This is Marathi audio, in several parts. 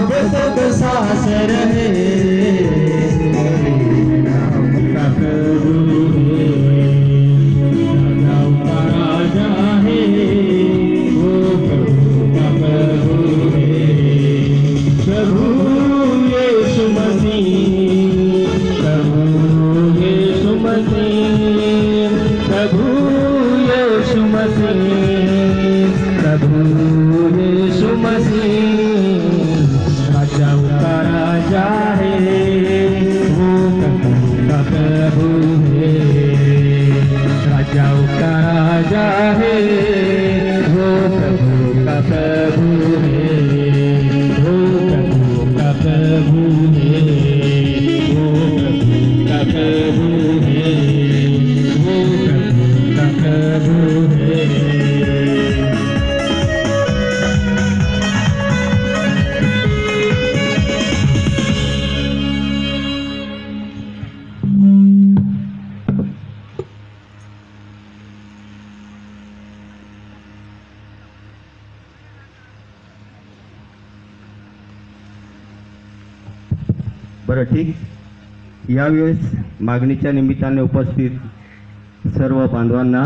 जब तक सांस रहे करे नाम प्रभु है राजाओं प्रभु का प्रभु बरं ठीक. यावेळेस मागणीच्या निमित्ताने उपस्थित सर्व बांधवांना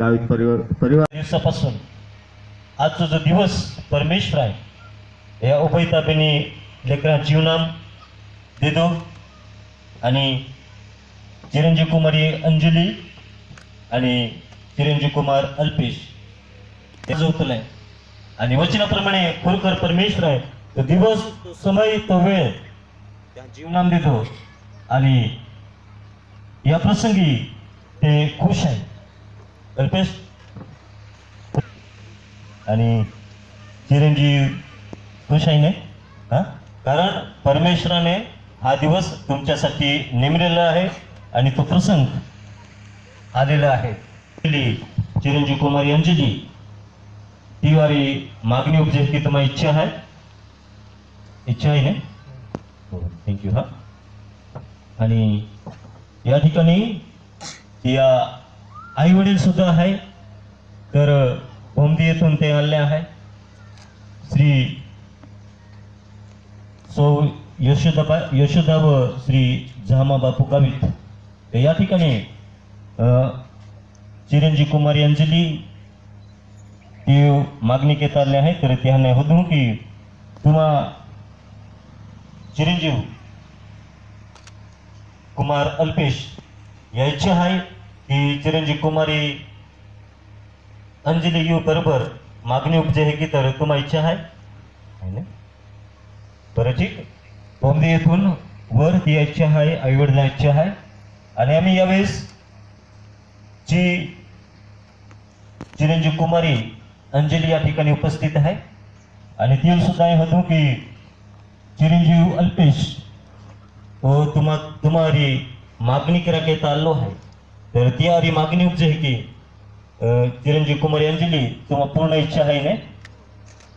गावित परिवार परिवार दिवसापासून आजचा जो दिवस परमेश्वर आहे या उभयतापैनी लेकरां जीवनाम देतो. आणि चिरंजीव कुमारी अंजली आणि चिरंजीव कुमार अल्पेश ते आहे आणि वचनाप्रमाणे खरोखर परमेश्वर आहे तो दिवस तो समय तो वेळ त्या जीवनाम देतो आणि या प्रसंगी ते खुश आहे अल्पेश आणि चिरंजीव खुश आहे ना? हां? कारण परमेश्वराने हा दिवस तुमच्यासाठी नेमलेला आहे आणि तो प्रसंग आलेला आहे. चिरंजीव कुमारी अंजली ती वारी मागणी उपजे की तुम्हाला इच्छा आहे? इच्छा आहे ना? थँक्यू हा आणि या ठिकाणी या आई वडील सुद्धा आहे. तर भोमदी येथून ते आले आहे. श्री सौ यशोदाबा यशोदा व श्री झामा बापू गावित या ठिकाणी चिरंजी कुमारी अंजली ती मागणी घेत आले आहे. तर त्याने होतो की तुम्हा चिरंजीव कुमार अल्पेश या आहे की चिरंजीव कुमारी अंजली यू बरोबर मागणी उपजे हे की तर तुम्हाला इच्छा आहे बरं ठीक बोंबे येथून वर ती इच्छा आहे आईवडिला इच्छा आहे. आणि आम्ही यावेळेस जी चिरंजीव कुमारी अंजली या ठिकाणी उपस्थित आहे. आणि ती सुद्धा हे होतो की चिरंजीव अल्पेश ओ तुम्हा तुम्हारी मागणी करा के आलो आहे. तर ती आरी मागणी उपजे आहे की चिरंजीव कुमार अंजली तुम्हा पूर्ण इच्छा आहे ना?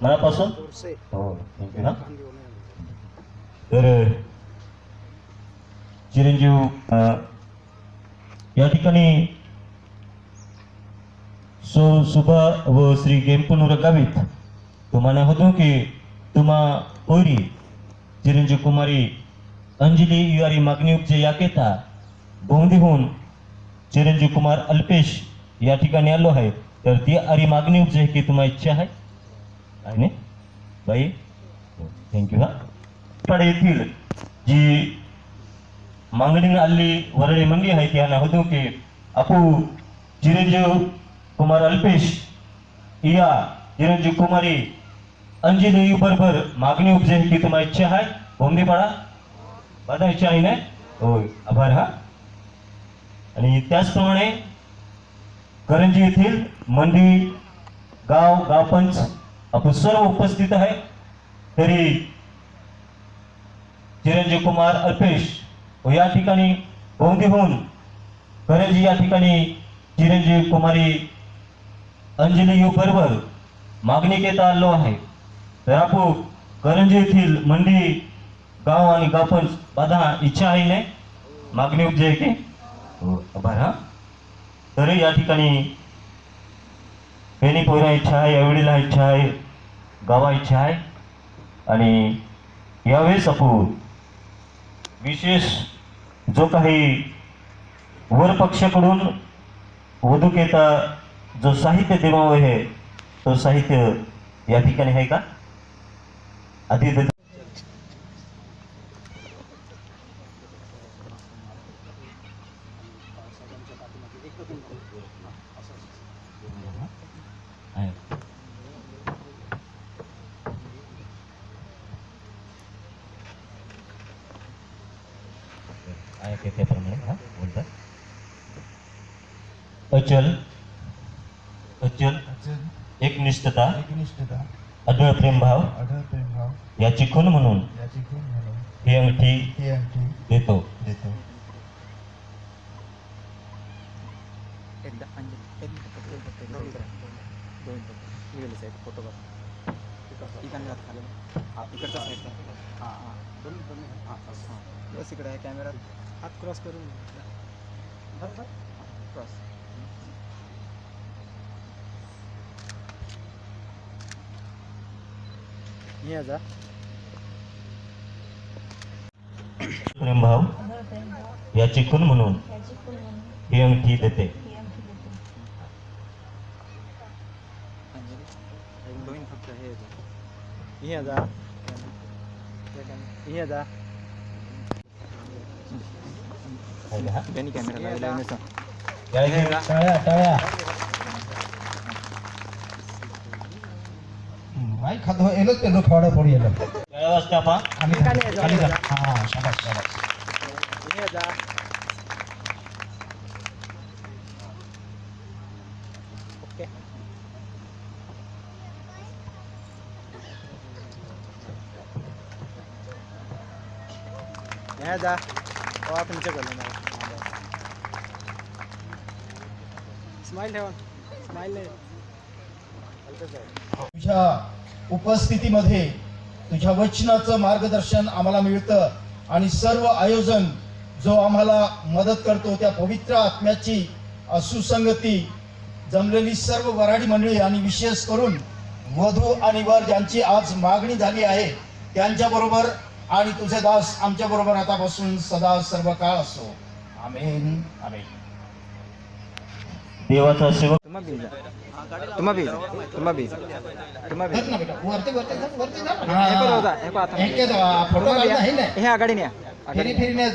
मनापासून? हो थँक्यू तर चिरंजीव अं, या ठिकाणी सो सुभा व श्री गेमपुनूर गावित तुम्हाला होतो की तुम्हा ओरी चिरंजीव कुमारी अंजली युआरी मागणी उपजे या केता बोंदीहून चिरंजीव कुमार अल्पेश या ठिकाणी आलो आहे. तर ती अरी मागणी उपजे की तुम्हाला इच्छा आहे. आणि बाई थँक्यू हा. कडे येथील जी मागणी आली वरळी मंडी आहे त्यांना होतो की आपू चिरंजीव कुमार अल्पेश या चिरंजीव कुमारी अंजली बरोबर मागणी उपजे की तुम्हाला इच्छा आहे. बोंबी पाडा. माझा इच्छा आहे ना? होय आभार हा. आणि त्याचप्रमाणे करंजी येथील मंडी गाव गावपंच आपण सर्व उपस्थित आहे. तरी चिरंजीव कुमार अल्पेश व या ठिकाणी बोंदी होऊन करंजी या ठिकाणी चिरंजीव कुमारी अंजली यू बरोबर मागणी घेता आलो आहे. तर करंजे करंजी येथील मंडी गाव आणि गावपंच बाधा इच्छा आहे नाही? मागणी उपजे की? हो, आभार हा. तर या ठिकाणी फेणी पोहरा इच्छा आहे यावेळीला इच्छा आहे गावा इच्छा आहे. आणि यावेळेस आपण विशेष जो काही वरपक्षाकडून वधुकेता जो साहित्य देवावं आहे तो साहित्य या ठिकाणी आहे का? आधी अचल अचल एकनिष्ठता एकनिष्ठता. आढळ प्रेमभाव याची खून म्हणून ही अंगठी ही अंगठी देतो. हा हां हां हां हां बस इकडे आहे कॅमेरा हात क्रॉस करून क्रॉस ये जा प्रेमभाव याची खून म्हणून याची खूण म्हणून ही अंगठी देते ही अंगठी देते. अंजली एक दोन फक्त हे जा ये जा ये जा आहे का हा? त्यांनी कॅमेरा लावला नसा या इथे टाळ्या टाळ्या भाई खातो एलोच पेलो खवाडा पडी एलो खाली जा, जा. जा. हा हो स्माइल ठेवा. स्माइल नाही. उपस्थितीमध्ये तुझ्या वचनाचं मार्गदर्शन आम्हाला मिळतं. आणि सर्व आयोजन जो आम्हाला मदत करतो त्या पवित्र आत्म्याची सुसंगती जमलेली सर्व वराडी मंडळी आणि विशेष करून वधू आणि वर ज्यांची आज मागणी झाली आहे त्यांच्याबरोबर आणि तुझे दास आमच्याबरोबर आतापासून सदा सर्व काळ असो. आमेन आमेन. દેવાતા સેવક. તમા બીજા તમા બીજા તમા બીજા તમા બીજા વર્તે વર્તે વર્તે હા એક રોતા એક આથા એક તો ફોટો ગાડતા હે ને? એ આગાડી ને ફેરી ફેરીને